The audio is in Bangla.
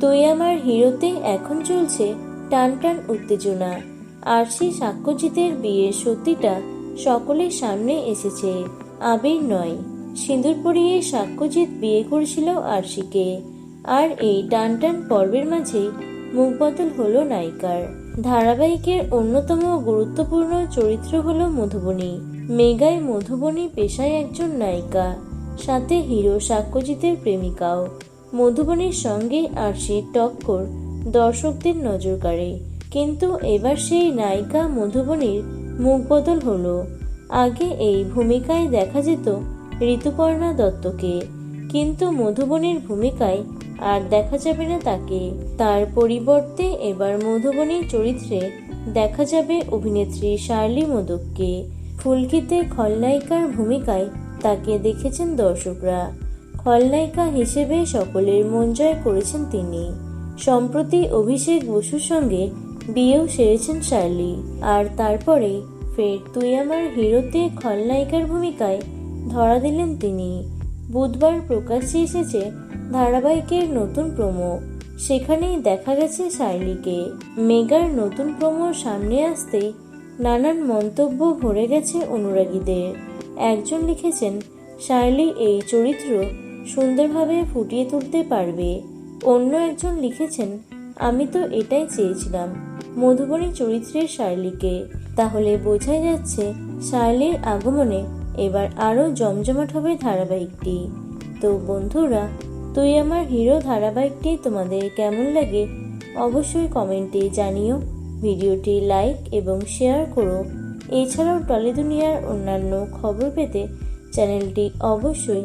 তুই আমার হিরোতে এখন চলছে টান টান উত্তেজনা। আর সেই সাক্ষ্যজিতের বিয়ের সত্যিটা সকলের সামনে এসেছে, আবির নয়। সিঁদুর পরিয়ে সাক্ষ্যজিৎ বিয়ে করেছিল আরশিকে। আর এই টান টান পর্বের মাঝেই মুখ বদল হলো নায়িকার। ধারাবাহিকের অন্যতম গুরুত্বপূর্ণ চরিত্র হল মধুবনী। মেগায় মধুবনী পেশায় একজন নায়িকা, সাথে হিরো সাক্ষ্যজিতের প্রেমিকাও। মধুবনীর সঙ্গে আরশির টক্কর দর্শকদের নজর কাড়ে। কিন্তু এবার সেই নায়িকা মধুবনীর মুখ বদল হলো। আগে এই ভূমিকায় দেখা যেত ঋতুপর্ণা দত্তকে, কিন্তু মধুবনীর ভূমিকায় আর দেখা যাবে না তাকে। তার পরিবর্তে এবার মধুবনীর চরিত্রে দেখা যাবে অভিনেত্রী শার্লি মোদককে। ফুলকিতে খলনায়িকার ভূমিকায় তাকে দেখেছেন দর্শকরা। খলনায়িকা হিসেবে সকলের মন জয় করেছেন তিনি। সম্প্রতি অভিষেক বসুর সঙ্গে বিয়েও সেরেছেন শার্লি। আর তারপরে ফের তুই আমার হিরোতে খলনায়িকার ভূমিকায় ধরা দিলেন তিনি। বুধবার প্রকাশ্যে এসেছে ধারাবাহিকের নতুন প্রোমো। সেখানেই দেখা গেছে শার্লিকে। মেগার নতুন প্রোমোর সামনে আসতেই নানান মন্তব্য ভরে গেছে অনুরাগীদের। একজন লিখেছেন, শার্লি, এই চরিত্র সুন্দরভাবে ফুটিয়ে তুলতে পারবে। অন্য একজন লিখেছেন, আমি তো এটাই চেয়েছিলাম, মধুবনী চরিত্রের শার্লিকে। তাহলে বোঝাই যাচ্ছে, শার্লির আগমনে এবার আরও জমজমাট হবে ধারাবাহিকটি। তো বন্ধুরা, তুই আমার হিরো ধারাবাহিকটি তোমাদের কেমন লাগে অবশ্যই কমেন্টে জানিও। ভিডিওটি লাইক এবং শেয়ার করো। এছাড়াও টলি দুনিয়ার অন্যান্য খবর পেতে চ্যানেলটি অবশ্যই